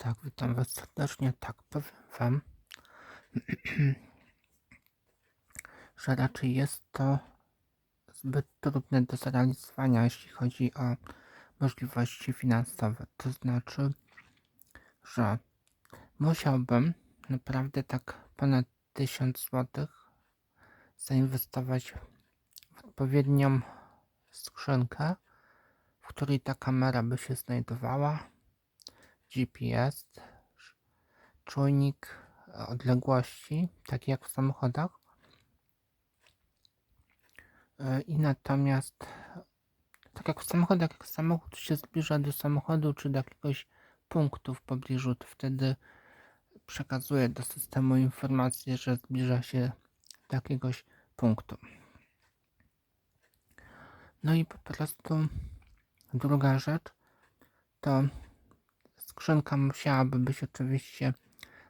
Tak, witam Was serdecznie. Tak, powiem Wam, że raczej jest to zbyt trudne do zrealizowania, jeśli chodzi o możliwości finansowe. To znaczy, że musiałbym naprawdę tak ponad 1000 zł zainwestować w odpowiednią skrzynkę, w której ta kamera by się znajdowała GPS, czujnik odległości, tak jak w samochodach. E, I natomiast, tak jak w samochodach, jak samochód się zbliża do samochodu czy do jakiegoś punktu w pobliżu, to wtedy przekazuje do systemu informację, że zbliża się do jakiegoś punktu. No i po prostu druga rzecz to skrzynka musiałaby być oczywiście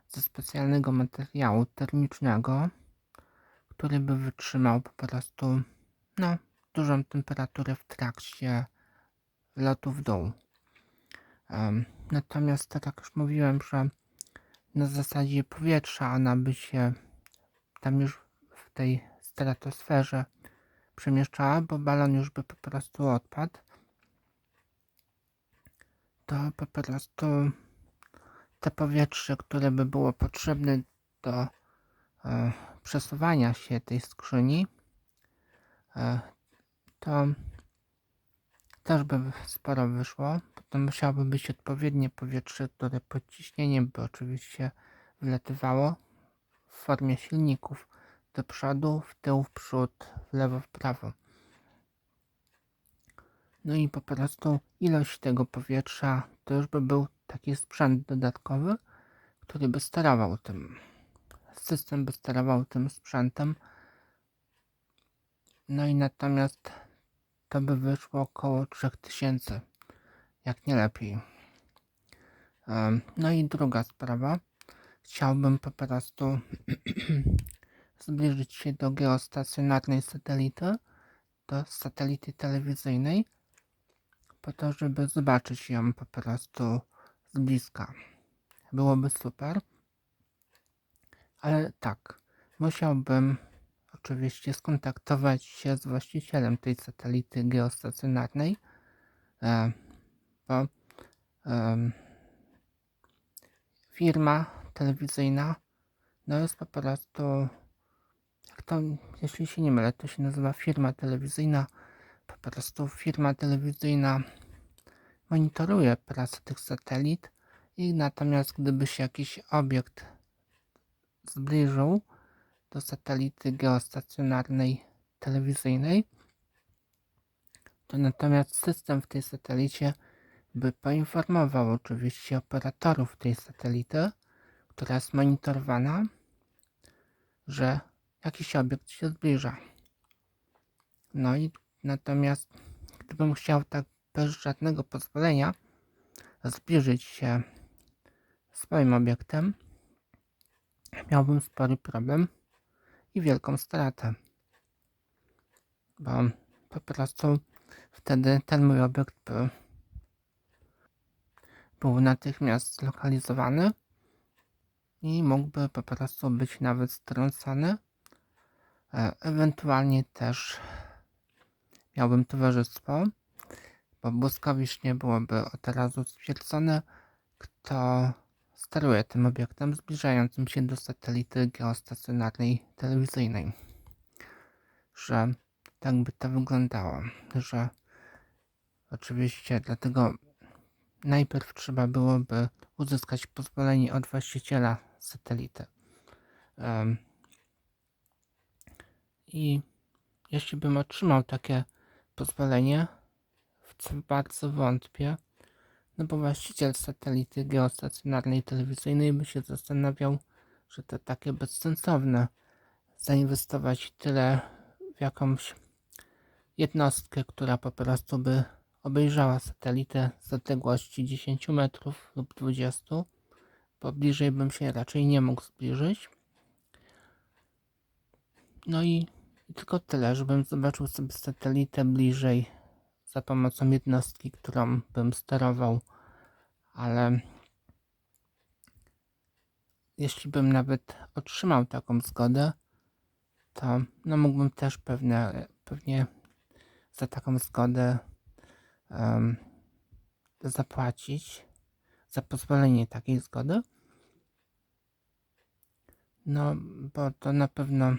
ze specjalnego materiału termicznego, który by wytrzymał po prostu no, dużą temperaturę w trakcie lotu w dół. Um, natomiast tak jak już mówiłem, że na zasadzie powietrza ona by się tam już w tej stratosferze przemieszczała, bo balon już by po prostu odpadł to po prostu to powietrze, które by było potrzebne do e, przesuwania się tej skrzyni, e, to też by sporo wyszło. Potem musiałoby być odpowiednie powietrze, które pod ciśnieniem by oczywiście wlatywało w formie silników do przodu, w tył, w przód, w lewo, w prawo. No i po prostu ilość tego powietrza to już by był taki sprzęt dodatkowy, który by sterował tym. System by sterował tym sprzętem. No i natomiast to by wyszło około 3000, jak nie lepiej. No i druga sprawa. Chciałbym po prostu zbliżyć się do geostacjonarnej satelity, do satelity telewizyjnej po to, żeby zobaczyć ją po prostu z bliska. Byłoby super. Ale tak, musiałbym oczywiście skontaktować się z właścicielem tej satelity geostacjonarnej, e, bo firma telewizyjna no jest po prostu, jak to, jeśli się nie mylę, to się nazywa firma telewizyjna po prostu firma telewizyjna monitoruje pracę tych satelit i natomiast gdyby się jakiś obiekt zbliżył do satelity geostacjonarnej telewizyjnej, to natomiast system w tej satelicie by poinformował oczywiście operatorów tej satelity, która jest monitorowana, że jakiś obiekt się zbliża. No i Natomiast gdybym chciał tak bez żadnego pozwolenia zbliżyć się swoim obiektem, miałbym spory problem i wielką stratę. Bo po prostu wtedy ten mój obiekt był, był natychmiast zlokalizowany i mógłby po prostu być nawet strącony. E, ewentualnie też miałbym towarzystwo, bo błyskawicznie byłoby od razu stwierdzone, kto steruje tym obiektem zbliżającym się do satelity geostacjonarnej telewizyjnej. Że tak by to wyglądało, że oczywiście dlatego najpierw trzeba byłoby uzyskać pozwolenie od właściciela satelity. Um, I jeśli bym otrzymał takie pozwolenie, w co bardzo wątpię, no bo właściciel satelity geostacjonarnej telewizyjnej by się zastanawiał, że to takie bezsensowne. Zainwestować tyle w jakąś jednostkę, która po prostu by obejrzała satelitę z odległości 10 metrów lub 20, bo bliżej bym się raczej nie mógł zbliżyć. No i tylko tyle, żebym zobaczył sobie satelitę bliżej za pomocą jednostki, którą bym sterował, ale jeśli bym nawet otrzymał taką zgodę, to no mógłbym też pewne, pewnie za taką zgodę um, zapłacić, za pozwolenie takiej zgody. No, bo to na pewno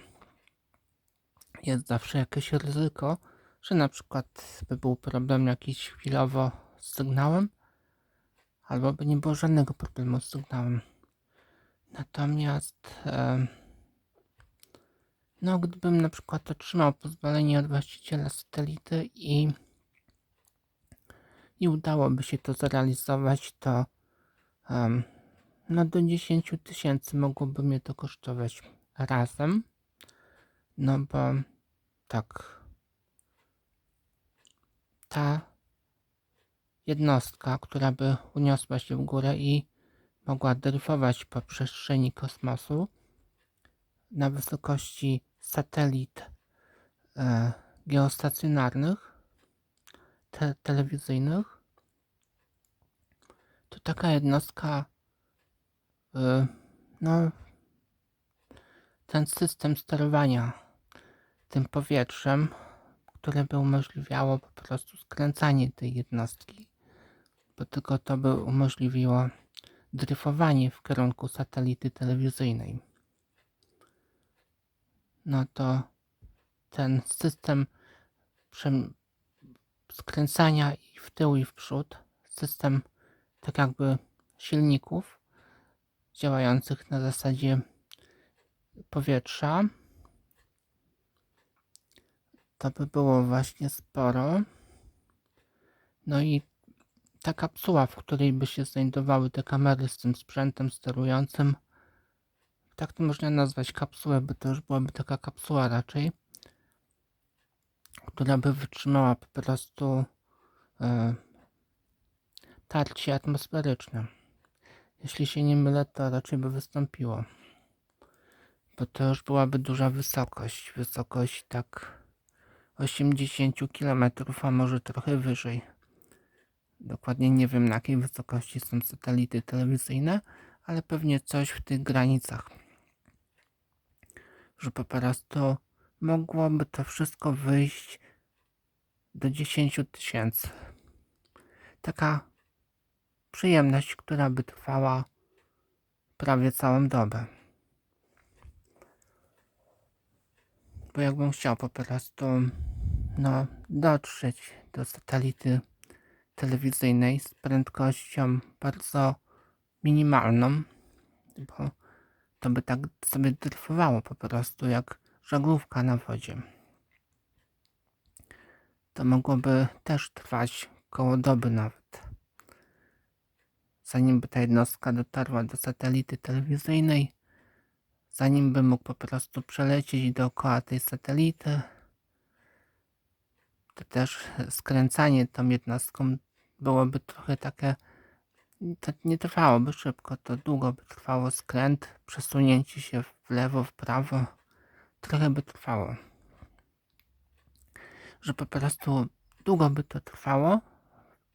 jest zawsze jakieś ryzyko, że na przykład by był problem jakiś chwilowo z sygnałem, albo by nie było żadnego problemu z sygnałem. Natomiast no, gdybym na przykład otrzymał pozwolenie od właściciela satelity i, i udałoby się to zrealizować, to no do 10 tysięcy mogłoby mnie to kosztować razem. No bo tak, ta jednostka, która by uniosła się w górę i mogła dryfować po przestrzeni kosmosu na wysokości satelit e, geostacjonarnych, te, telewizyjnych, to taka jednostka, e, no, ten system sterowania tym powietrzem, które by umożliwiało po prostu skręcanie tej jednostki, bo tylko to by umożliwiło dryfowanie w kierunku satelity telewizyjnej. No to ten system skręcania i w tył i w przód, system tak jakby silników działających na zasadzie powietrza, to by było właśnie sporo. No i ta kapsuła, w której by się znajdowały te kamery z tym sprzętem sterującym, tak to można nazwać kapsułę, bo to już byłaby taka kapsuła raczej, która by wytrzymała po prostu e, tarcie atmosferyczne. Jeśli się nie mylę, to raczej by wystąpiło. Bo to już byłaby duża wysokość. Wysokość tak 80 km, a może trochę wyżej. Dokładnie nie wiem na jakiej wysokości są satelity telewizyjne, ale pewnie coś w tych granicach. Że po prostu mogłoby to wszystko wyjść do 10 tysięcy. Taka przyjemność, która by trwała prawie całą dobę. Bo jakbym chciał po prostu no, dotrzeć do satelity telewizyjnej z prędkością bardzo minimalną, bo to by tak sobie dryfowało po prostu jak żaglówka na wodzie. To mogłoby też trwać koło doby nawet. Zanim by ta jednostka dotarła do satelity telewizyjnej, zanim by mógł po prostu przelecieć dookoła tej satelity, też skręcanie tą jednostką byłoby trochę takie, to nie trwałoby szybko, to długo by trwało skręt, przesunięcie się w lewo, w prawo, trochę by trwało. Że po prostu długo by to trwało,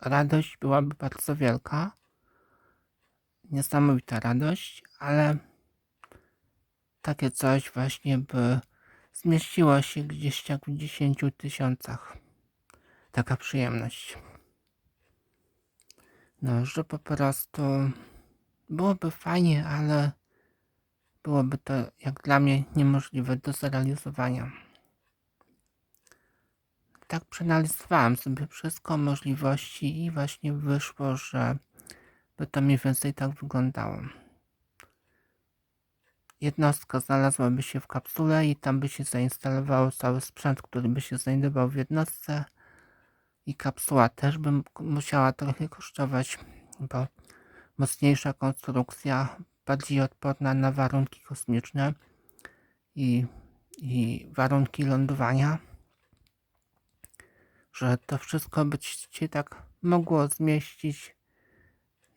radość byłaby bardzo wielka, niesamowita radość, ale takie coś właśnie by zmieściło się gdzieś tak w 10 tysiącach. Taka przyjemność. No, że po prostu byłoby fajnie, ale byłoby to jak dla mnie niemożliwe do zrealizowania. Tak przeanalizowałem sobie wszystko możliwości i właśnie wyszło, że by to mniej więcej tak wyglądało. Jednostka znalazłaby się w kapsule i tam by się zainstalował cały sprzęt, który by się znajdował w jednostce i kapsuła też by musiała trochę kosztować, bo mocniejsza konstrukcja, bardziej odporna na warunki kosmiczne i, i warunki lądowania, że to wszystko by się tak mogło zmieścić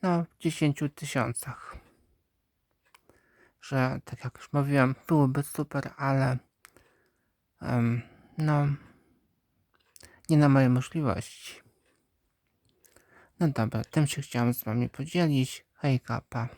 no, w 10 tysiącach. Że tak jak już mówiłem, byłoby super, ale um, no nie na moje możliwości. No dobra, tym się chciałem z wami podzielić. Hejka, pa.